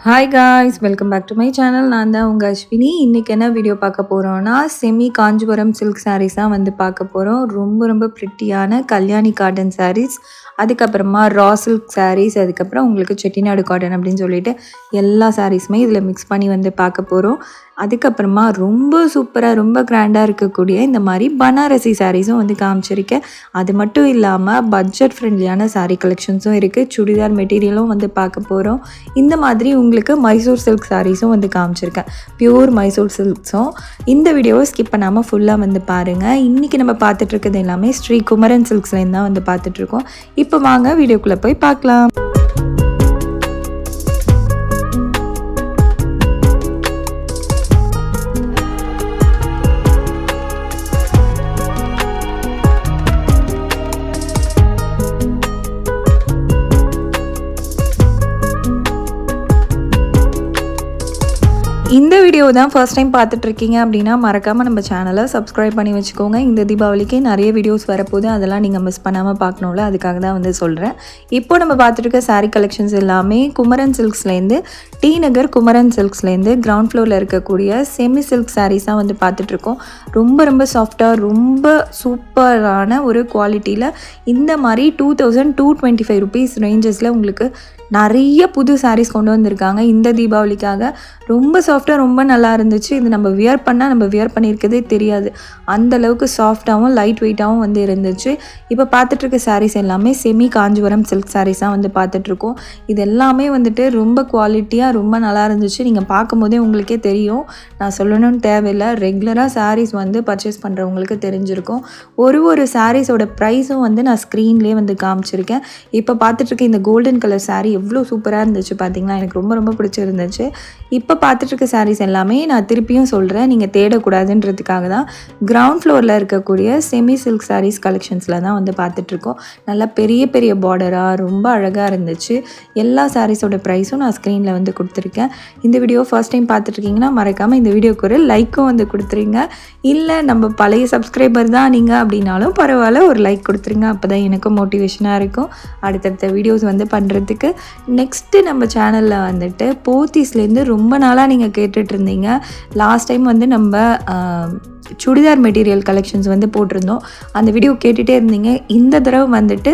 Hi guys welcome back to my channel நான் தான் உங்கள் அஸ்வினி. இன்றைக்கி என்ன வீடியோ பார்க்க போகிறோன்னா செமி காஞ்சிபுரம் சில்க் சாரீஸ் தான் வந்து பார்க்க போகிறோம் ரொம்ப ரொம்ப ப்ரிட்டியான கல்யாணி காட்டன் சாரீஸ் அதுக்கப்புறமா ரா சில்க் சாரீஸ் அதுக்கப்புறம் உங்களுக்கு செட்டிநாடு காட்டன் அப்படின்னு சொல்லிட்டு எல்லா சாரீஸுமே இதில் மிக்ஸ் பண்ணி வந்து பார்க்க போகிறோம் அதுக்கப்புறமா ரொம்ப சூப்பராக ரொம்ப கிராண்டாக இருக்கக்கூடிய இந்த மாதிரி பனாரசி சாரீஸும் வந்து காமிச்சிருக்கேன். அது மட்டும் இல்லாமல் பட்ஜெட் ஃப்ரெண்ட்லியான சாரீ கலெக்ஷன்ஸும் இருக்குது சுடிதார் மெட்டீரியலும் வந்து பார்க்க போகிறோம் இந்த மாதிரி உங்களுக்கு மைசூர் சில்க் சாரீஸும் வந்து காமிச்சிருக்கேன். பியூர் மைசூர் சில்க்ஸும் இந்த வீடியோவை ஸ்கிப் பண்ணாமல் ஃபுல்லாக வந்து பாருங்கள் இன்றைக்கி நம்ம பார்த்துட்டு இருக்கிறது எல்லாமே ஸ்ரீ குமரன் சில்க்ஸ்லேருந்து தான் வந்து பார்த்துட்ருக்கோம் இப்போ வாங்க வீடியோக்குள்ளே போய் பார்க்கலாம். இந்த வீடியோ தான் ஃபர்ஸ்ட் டைம் பார்த்துட்ருக்கீங்க அப்படின்னா மறக்காமல் நம்ம சேனலை சப்ஸ்கிரைப் பண்ணி வச்சுக்கோங்க. இந்த தீபாவளிக்கு நிறைய வீடியோஸ் வரப்போகுது. அதெல்லாம் நீங்கள் மிஸ் பண்ணாமல் பார்க்கணும்ல அதுக்காக தான் வந்து சொல்கிறேன் இப்போ நம்ம பார்த்துட்டு இருக்க சாரீ கலெக்ஷன்ஸ் எல்லாமே குமரன் சில்க்ஸ்லேருந்து டி நகர் குமரன் சில்க்ஸ்லேருந்து கிரவுண்ட் ஃப்ளோரில் இருக்கக்கூடிய செமி சில்க் சாரீஸாக தான் வந்து பார்த்துட்ருக்கோம். ரொம்ப ரொம்ப சாஃப்டாக ரொம்ப சூப்பரான ஒரு குவாலிட்டியில் இந்த மாதிரி two thousand two twenty five rupees ரேஞ்சஸில் உங்களுக்கு நிறைய புது சாரீஸ் கொண்டு வந்திருக்காங்க. இந்த தீபாவளிக்காக ரொம்ப சாஃப்டாக ரொம்ப நல்லா இருந்துச்சு. இது நம்ம வியர் பண்ணால் நம்ம வியர் பண்ணியிருக்கதே தெரியாது. அந்தளவுக்கு சாஃப்டாகவும் லைட் வெயிட்டாகவும் வந்து இருந்துச்சு. இப்போ பார்த்துட்ருக்க சாரீஸ் எல்லாமே செமி காஞ்சிபுரம் சில்க் சாரீஸாக வந்து பார்த்துட்ருக்கோம். இது எல்லாமே வந்துட்டு ரொம்ப குவாலிட்டியாக ரொம்ப நல்லா இருந்துச்சு. நீங்கள் பார்க்கும்போதே உங்களுக்கே தெரியும். நான் சொல்லணும்னு தேவையில்லை. ரெகுலராக சாரீஸ் வந்து பர்ச்சேஸ் பண்ணுறவங்களுக்கு தெரிஞ்சிருக்கும். ஒரு ஒரு சாரீஸோட ப்ரைஸும் வந்து நான் ஸ்க்ரீன்லேயே வந்து காமிச்சிருக்கேன். இப்போ பார்த்துட்ருக்க இந்த கோல்டன் கலர் சாரீ எவ்வளோ சூப்பராக இருந்துச்சு பார்த்தீங்களா எனக்கு ரொம்ப ரொம்ப பிடிச்சிருந்துச்சு. இப்போ பார்த்துட்ருக்க சாரீஸ் எல்லாமே நான் திருப்பியும் சொல்கிறேன் நீங்கள் தேடக்கூடாதுன்றதுக்காக தான். கிரவுண்ட் ஃப்ளோரில் இருக்கக்கூடிய செமி சில்க் சாரீஸ் கலெக்ஷன்ஸில் தான் வந்து பார்த்துட்ருக்கோம் நல்லா பெரிய பெரிய பார்டராக ரொம்ப அழகாக இருந்துச்சு. எல்லா சாரீஸோட ப்ரைஸும் நான் ஸ்க்ரீனில் வந்து கொடுத்துருக்கேன். இந்த வீடியோ ஃபர்ஸ்ட் டைம் பார்த்துட்ருக்கீங்கன்னா மறக்காமல் இந்த வீடியோக்கு ஒரு லைக்கும் வந்து கொடுத்துருங்க. இல்லை நம்ம பழைய சப்ஸ்கிரைபர் தான் நீங்கள் அப்படின்னாலும் பரவாயில்ல ஒரு லைக் கொடுத்துருங்க. அப்போ தான் எனக்கும் மோட்டிவேஷனாக இருக்கும். அடுத்தடுத்த வீடியோஸ் வந்து பண்ணுறதுக்கு நெக்ஸ்ட்டு நம்ம சேனலில் வந்துட்டு போத்தீஸ்லேருந்து ரொம்ப நாளாக நீங்கள் கேட்டுட்டு இருந்தீங்க லாஸ்ட் டைம் வந்து நம்ம சுடிதார் மெட்டீரியல் கலெக்ஷன்ஸ் வந்து போட்டிருந்தோம். அந்த வீடியோ கேட்டுகிட்டே இருந்தீங்க. இந்த தடவை வந்துட்டு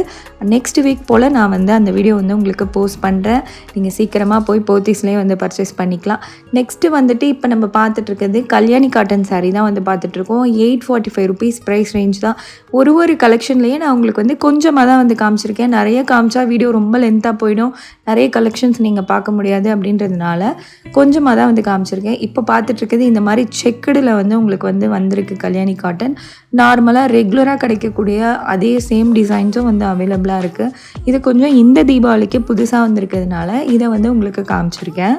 நெக்ஸ்ட் வீக் போல் நான் வந்து அந்த வீடியோ வந்து உங்களுக்கு போஸ்ட் பண்ணுறேன் நீங்கள் சீக்கிரமாக போய் போத்தீஸ்லேயே வந்து பர்ச்சேஸ் பண்ணிக்கலாம். நெக்ஸ்ட்டு வந்துட்டு இப்போ நம்ம பார்த்துட்ருக்கிறது கல்யாணி காட்டன் சாரீ தான் வந்து பார்த்துட்ருக்கோம் eight forty five rupees price range தான். ஒரு ஒரு கலெக்ஷன்லேயே நான் உங்களுக்கு வந்து கொஞ்சமாக தான் வந்து காமிச்சிருக்கேன். நிறைய காமிச்சா வீடியோ ரொம்ப லென்த்தாக போயிடும். நிறைய கலெக்ஷன்ஸ் நீங்கள் பார்க்க முடியாது அப்படின்றதுனால கொஞ்சமாக தான் வந்து காமிச்சிருக்கேன். இப்போ பார்த்துட்ருக்கிறது இந்த மாதிரி செக்குடில் வந்து உங்களுக்கு வந்து வந்திருக்கு கல்யாணி காட்டன் நார்மலாக ரெகுலராக கிடைக்கக்கூடிய அதே சேம் டிசைன்ஸும் வந்து அவைலபிளாக இருக்குது இது கொஞ்சம் இந்த தீபாவளிக்கு புதுசாக வந்திருக்கிறதுனால இதை வந்து உங்களுக்கு காமிச்சிருக்கேன்.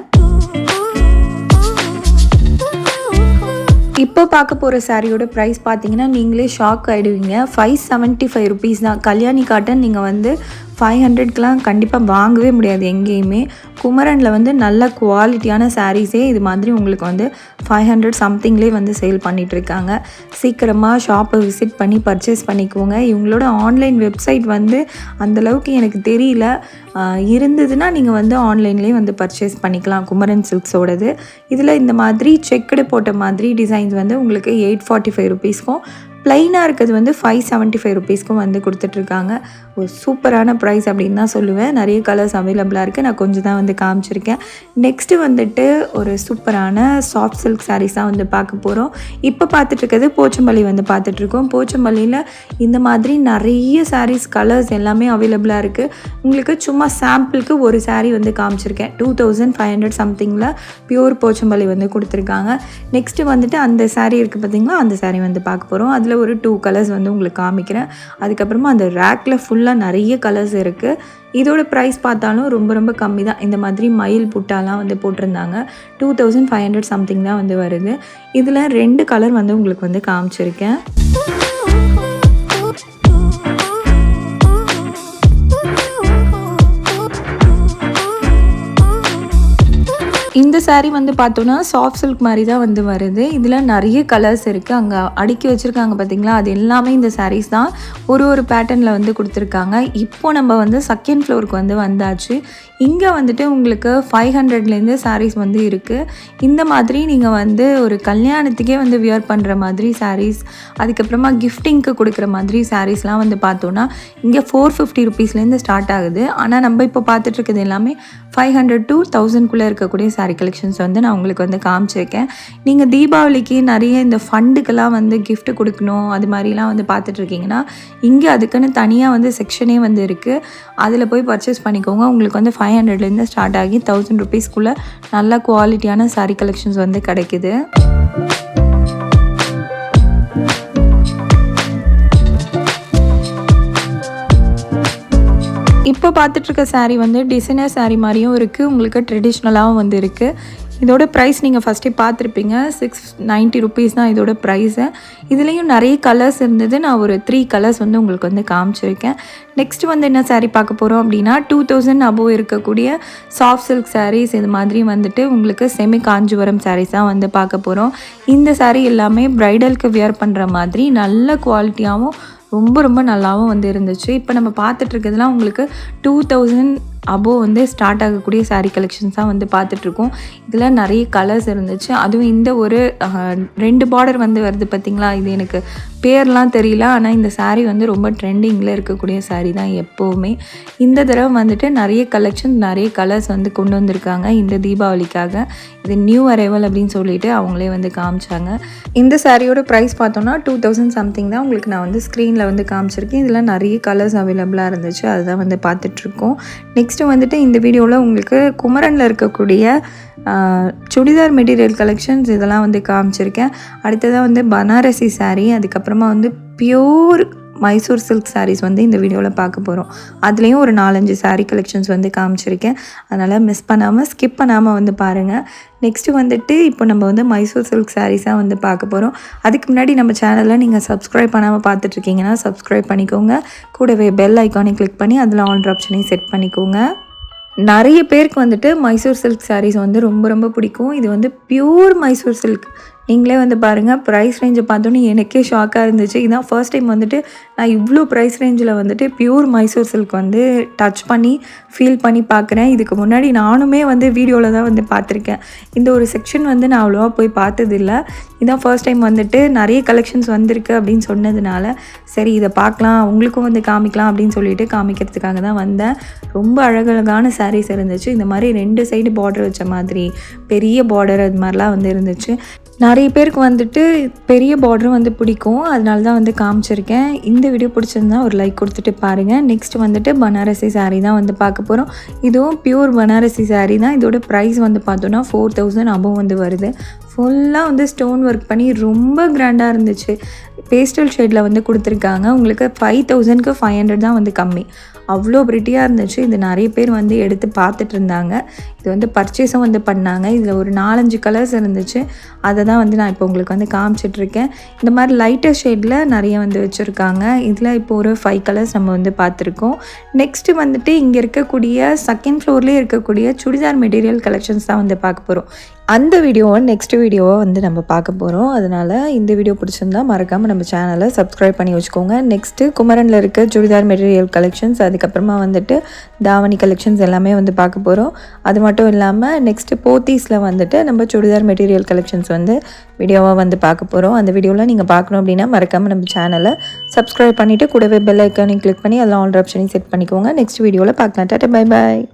இப்போ பார்க்க போகிற சாரியோட ப்ரைஸ் பார்த்தீங்கன்னா நீங்களே ஷாக் ஆகிடுவீங்க ஃபைவ் செவன்ட்டி ஃபைவ் ருபீஸ் தான். கல்யாணி காட்டன் நீங்கள் வந்து ஃபைவ் ஹண்ட்ரட்க்கெலாம் கண்டிப்பாக வாங்கவே முடியாது எங்கேயுமே. குமரனில் வந்து நல்ல குவாலிட்டியான சாரீஸே இது மாதிரி உங்களுக்கு வந்து ஃபைவ் ஹண்ட்ரட் சம்திங்லேயே வந்து சேல் பண்ணிகிட்ருக்காங்க சீக்கிரமாக ஷாப்பை விசிட் பண்ணி பர்ச்சேஸ் பண்ணிக்கோங்க. இவங்களோட ஆன்லைன் வெப்சைட் வந்து அந்தளவுக்கு எனக்கு தெரியல. இருந்ததுன்னா நீங்கள் வந்து ஆன்லைன்லேயே வந்து பர்ச்சேஸ் பண்ணிக்கலாம் குமரன் சில்க்ஸோடது. இதில் இந்த மாதிரி செக்குடு போட்ட மாதிரி டிசைன்ஸ் வந்து உங்களுக்கு எயிட் ஃபார்ட்டி ஃபைவ் ருபீஸ்க்கும் ப்ளைனாக இருக்கிறது வந்து ஃபைவ் செவன்ட்டி ஃபைவ் ருபீஸ்க்கும் வந்து கொடுத்துட்ருக்காங்க ஒரு சூப்பரான ப்ரைஸ் அப்படின்னு தான் சொல்லுவேன். நிறைய கலர்ஸ் அவைலபிளாக இருக்குது நான் கொஞ்சம் தான் வந்து காமிச்சிருக்கேன். நெக்ஸ்ட்டு வந்துட்டு ஒரு சூப்பரான சாஃப்ட் சில்க் சாரீஸாக வந்து பார்க்க போகிறோம் இப்போ பார்த்துட்ருக்கிறது போச்சம்பள்ளி வந்து பார்த்துட்ருக்கோம் போச்சம்பள்ளியில் இந்த மாதிரி நிறைய சாரீஸ் கலர்ஸ் எல்லாமே அவைலபிளாக இருக்குது உங்களுக்கு சும்மா சாம்பிளுக்கு ஒரு சாரீ வந்து காமிச்சிருக்கேன். டூ தௌசண்ட் ஃபைவ் ஹண்ட்ரட் சம்திங்கில் பியூர் போச்சம்பள்ளி வந்து கொடுத்துருக்காங்க. நெக்ஸ்ட்டு வந்துட்டு அந்த சாரீ இருக்குது பார்த்தீங்களா? அந்த சாரீ வந்து பார்க்க போகிறோம் அதில் ஒரு டூ கலர்ஸ் வந்து உங்களுக்கு காமிக்கிறேன். அதுக்கப்புறமா அந்த ரேக்கில் ஃபுல்லாக நிறைய கலர்ஸ் இருக்குது இதோட ப்ரைஸ் பார்த்தாலும் ரொம்ப ரொம்ப கம்மி தான் இந்த மாதிரி மயில் புட்டாலாம் வந்து போட்டிருந்தாங்க. Two thousand five hundred something தான் வந்து வருது. இதில் ரெண்டு கலர் வந்து உங்களுக்கு வந்து காமிச்சிருக்கேன். சாரீ வந்து பார்த்தோன்னா சாஃப்ட் சில்க் மாதிரி தான் வந்து வருது. இதில் நிறைய கலர்ஸ் இருக்குது அங்கே அடுக்கி வச்சுருக்காங்க பார்த்தீங்களா அது எல்லாமே இந்த சாரீஸ் தான். ஒரு ஒரு பேட்டர்னில் வந்து கொடுத்துருக்காங்க. இப்போ நம்ம வந்து செகண்ட் ஃப்ளோருக்கு வந்து வந்தாச்சு. இங்கே வந்துட்டு உங்களுக்கு ஃபைவ் ஹண்ட்ரட்லேருந்து சாரீஸ் வந்து இருக்குது இந்த மாதிரி நீங்கள் வந்து ஒரு கல்யாணத்துக்கே வந்து வியர் பண்ணுற மாதிரி சாரீஸ் அதுக்கப்புறமா கிஃப்டிங்க்கு கொடுக்குற மாதிரி சாரீஸ்லாம் வந்து பார்த்தோன்னா இங்கே ஃபோர் ஃபிஃப்டி ருபீஸ்லேருந்து ஸ்டார்ட் ஆகுது. ஆனால் நம்ம இப்போ பார்த்துட்ருக்கிறது எல்லாமே ஃபைவ் ஹண்ட்ரட் டூ தௌசண்ட்குள்ளே இருக்கக்கூடிய சாரீ கலெக்ஷன்ஸ் வந்து நான் உங்களுக்கு வந்து காமிச்சிருக்கேன். நீங்கள் தீபாவளிக்கு நிறைய இந்த ஃபண்டுக்கெல்லாம் வந்து கிஃப்ட் கொடுக்கணும் அது மாதிரிலாம் வந்து பார்த்துட்ருக்கீங்கன்னா இங்கே அதுக்குன்னு தனியாக வந்து செக்ஷனே வந்து இருக்குது அதில் போய் பர்ச்சேஸ் பண்ணிக்கோங்க. உங்களுக்கு வந்து ஃபைவ் ஹண்ட்ரட்லேருந்து ஸ்டார்ட் ஆகி தௌசண்ட் ருபீஸ்க்குள்ளே நல்ல குவாலிட்டியான சாரீ கலெக்ஷன்ஸ் வந்து கிடைக்குது. இப்போ பார்த்துட்ருக்க சாரீ வந்து டிசைனர் சாரீ மாதிரியும் இருக்குது உங்களுக்கு ட்ரெடிஷ்னலாகவும் வந்து இருக்குது இதோட ப்ரைஸ் நீங்கள் ஃபஸ்ட்டே பார்த்துருப்பீங்க. சிக்ஸ் நைன்ட்டி ருபீஸ் தான் இதோட ப்ரைஸு இதுலேயும் நிறைய கலர்ஸ் இருந்தது. நான் ஒரு த்ரீ கலர்ஸ் வந்து உங்களுக்கு வந்து காமிச்சிருக்கேன். நெக்ஸ்ட் வந்து என்ன சாரீ பார்க்க போகிறோம் அப்படின்னா டூ தௌசண்ட் அபோவ் இருக்கக்கூடிய சாஃப்ட் சில்க் சாரீஸ் இது மாதிரி வந்துட்டு உங்களுக்கு செமி காஞ்சிபுரம் சாரீஸ் தான் வந்து பார்க்க போகிறோம் இந்த சாரீ எல்லாமே ப்ரைடலுக்கு வியர் பண்ணுற மாதிரி நல்ல குவாலிட்டியாகவும் ரொம்ப ரொம்ப நல்லாவும் வந்து இருந்துச்சு. இப்போ நம்ம பார்த்துட்டு இருக்கிறதுலாம் உங்களுக்கு டூ தௌசண்ட் அபோவ் வந்து ஸ்டார்ட் ஆகக்கூடிய சாரீ கலெக்ஷன்ஸ் தான் வந்து பார்த்துட்ருக்கோம். இதில் நிறைய கலர்ஸ் இருந்துச்சு. அதுவும் இந்த ஒரு ரெண்டு பார்டர் வந்து வருது பார்த்திங்களா இது எனக்கு பேர்லாம் தெரியல. ஆனால் இந்த சாரீ வந்து ரொம்ப ட்ரெண்டிங்கில் இருக்கக்கூடிய சாரீ தான் எப்போவுமே. இந்த தடவை வந்துட்டு நிறைய கலெக்ஷன் நிறைய கலர்ஸ் வந்து கொண்டு வந்திருக்காங்க இந்த தீபாவளிக்காக. இது நியூ அரைவல் அப்படின்னு சொல்லிட்டு அவங்களே வந்து காமிச்சாங்க. இந்த சாரியோட ப்ரைஸ் பார்த்தோன்னா டூ தௌசண்ட் சம்திங் தான் உங்களுக்கு நான் வந்து ஸ்க்ரீனில் வந்து காமிச்சிருக்கேன். இதில் நிறைய கலர்ஸ் அவைலபிளாக இருந்துச்சு. அதுதான் வந்து பார்த்துட்ருக்கோம். நெக்ஸ்ட் நெக்ஸ்ட்டு வந்துட்டு இந்த வீடியோவில் உங்களுக்கு குமரனில் இருக்கக்கூடிய சுடிதார் மெட்டீரியல் கலெக்ஷன்ஸ் இதெல்லாம் வந்து காமிச்சிருக்கேன். அடுத்ததாக வந்து பனாரசி சாரீ அதுக்கப்புறமா வந்து பியோர் மைசூர் சில்க் சாரீஸ் வந்து இந்த வீடியோவில் பார்க்க போகிறோம் அதுலேயும் ஒரு நாலஞ்சு சாரீ கலெக்ஷன்ஸ் வந்து காமிச்சிருக்கேன். அதனால் மிஸ் பண்ணாமல் ஸ்கிப் பண்ணாமல் வந்து பாருங்கள் நெக்ஸ்ட்டு வந்துட்டு இப்போ நம்ம வந்து மைசூர் சில்க் சாரீஸாக வந்து பார்க்க போகிறோம் அதுக்கு முன்னாடி நம்ம சேனலில் நீங்கள் சப்ஸ்கிரைப் பண்ணாமல் பார்த்துட்ருக்கீங்கன்னா சப்ஸ்கிரைப் பண்ணிக்கோங்க. கூடவே பெல் ஐக்கானை கிளிக் பண்ணி அதில் ஆல் ஆப்ஷனையும் செட் பண்ணிக்கோங்க. நிறைய பேருக்கு வந்துட்டு மைசூர் சில்க் சாரீஸ் வந்து ரொம்ப ரொம்ப பிடிக்கும். இது வந்து பியூர் மைசூர் சில்க் நீங்களே வந்து பாருங்கள் ப்ரைஸ் ரேஞ்சை பார்த்தோன்னே எனக்கே ஷாக்காக இருந்துச்சு. இதான் ஃபர்ஸ்ட் டைம் வந்துட்டு நான் இவ்வளோ ப்ரைஸ் ரேஞ்சில் வந்துட்டு பியூர் மைசூர் சில்க் வந்து டச் பண்ணி ஃபீல் பண்ணி பார்க்குறேன் இதுக்கு முன்னாடி நானுமே வந்து வீடியோவில் தான் வந்து பார்த்துருக்கேன். இந்த ஒரு செக்ஷன் வந்து நான் அவ்வளோவா போய் பார்த்ததில்ல. இதான் ஃபர்ஸ்ட் டைம் வந்துட்டு நிறைய கலெக்ஷன்ஸ் வந்திருக்கு அப்படின்னு சொன்னதுனால சரி இதை பார்க்கலாம் உங்களுக்கும் வந்து காமிக்கலாம் அப்படின்னு சொல்லிட்டு காமிக்கிறதுக்காக தான் வந்தேன். ரொம்ப அழகழகான சாரீஸ் இருந்துச்சு. இந்த மாதிரி ரெண்டு சைடு பார்டர் வச்ச மாதிரி பெரிய பார்டர் அது மாதிரிலாம் வந்து இருந்துச்சு. நிறைய பேருக்கு வந்துட்டு பெரிய பார்டரும் வந்து பிடிக்கும். அதனால தான் வந்து காமிச்சிருக்கேன். இந்த வீடியோ பிடிச்சிருந்தா ஒரு லைக் கொடுத்துட்டு பாருங்கள் நெக்ஸ்ட் வந்துட்டு பனாரசி சாரீ தான் வந்து பார்க்க போகிறோம் இதுவும் பியூர் பனாரசி சாரீ தான். இதோட ப்ரைஸ் வந்து பார்த்தோன்னா ஃபோர் தௌசண்ட் அபவ் வந்து வருது. ஃபுல்லாக வந்து ஸ்டோன் ஒர்க் பண்ணி ரொம்ப கிராண்டாக இருந்துச்சு. பேஸ்டல் ஷேடில் வந்து கொடுத்துருக்காங்க. உங்களுக்கு ஃபைவ் தௌசண்ட்க்கு ஃபைவ் ஹண்ட்ரட் தான் வந்து கம்மி. அவ்வளோ பிரிட்டியாக இருந்துச்சு. இது நிறைய பேர் வந்து எடுத்து பார்த்துட்டு இருந்தாங்க. இது வந்து பர்ச்சேஸும் வந்து பண்ணாங்க. இதில் ஒரு நாலஞ்சு கலர்ஸ் இருந்துச்சு. அதை தான் வந்து நான் இப்போ உங்களுக்கு வந்து காமிச்சிட்ருக்கேன் இந்த மாதிரி லைட்டர் ஷேடில் நிறைய வந்து வச்சுருக்காங்க. இதில் இப்போ ஒரு ஃபைவ் கலர்ஸ் நம்ம வந்து பார்த்துருக்கோம். நெக்ஸ்ட்டு வந்துட்டு இங்கே இருக்கக்கூடிய செகண்ட் ஃப்ளோர்லேயே இருக்கக்கூடிய சுடிதார் மெட்டீரியல் கலெக்ஷன்ஸ் தான் வந்து பார்க்க போகிறோம் அந்த வீடியோவை நெக்ஸ்ட் வீடியோவை வந்து நம்ம பார்க்க போகிறோம் அதனால் இந்த வீடியோ பிடிச்சிருந்தா மறக்காமல் நம்ம சேனலை சப்ஸ்கிரைப் பண்ணி வச்சுக்கோங்க. நெக்ஸ்ட்டு குமரனில் இருக்க சுடிதார் மெட்டீரியல் கலெக்ஷன்ஸ் அதுக்கப்புறமா வந்துட்டு தாவணி கலெக்ஷன்ஸ் எல்லாமே வந்து பார்க்க போகிறோம் அது மட்டும் இல்லாமல் நெக்ஸ்ட்டு போத்தீஸில் வந்துட்டு நம்ம சுடிதார் மெட்டீரியல் கலெக்ஷன்ஸ் வந்து வீடியோவாக வந்து பார்க்க போகிறோம் அந்த வீடியோவில் நீங்கள் பார்க்கணும் அப்படின்னா மறக்காமல் நம்ம சேனலை சப்ஸ்கிரைப் பண்ணிவிட்டு கூடவே பெல் ஐக்கானையும் கிளிக் பண்ணி அதில் ஆல் ஆப்ஷனையும் செட் பண்ணிக்கோங்க. நெக்ஸ்ட் வீடியோவில் பார்க்கலாம். Tata bye bye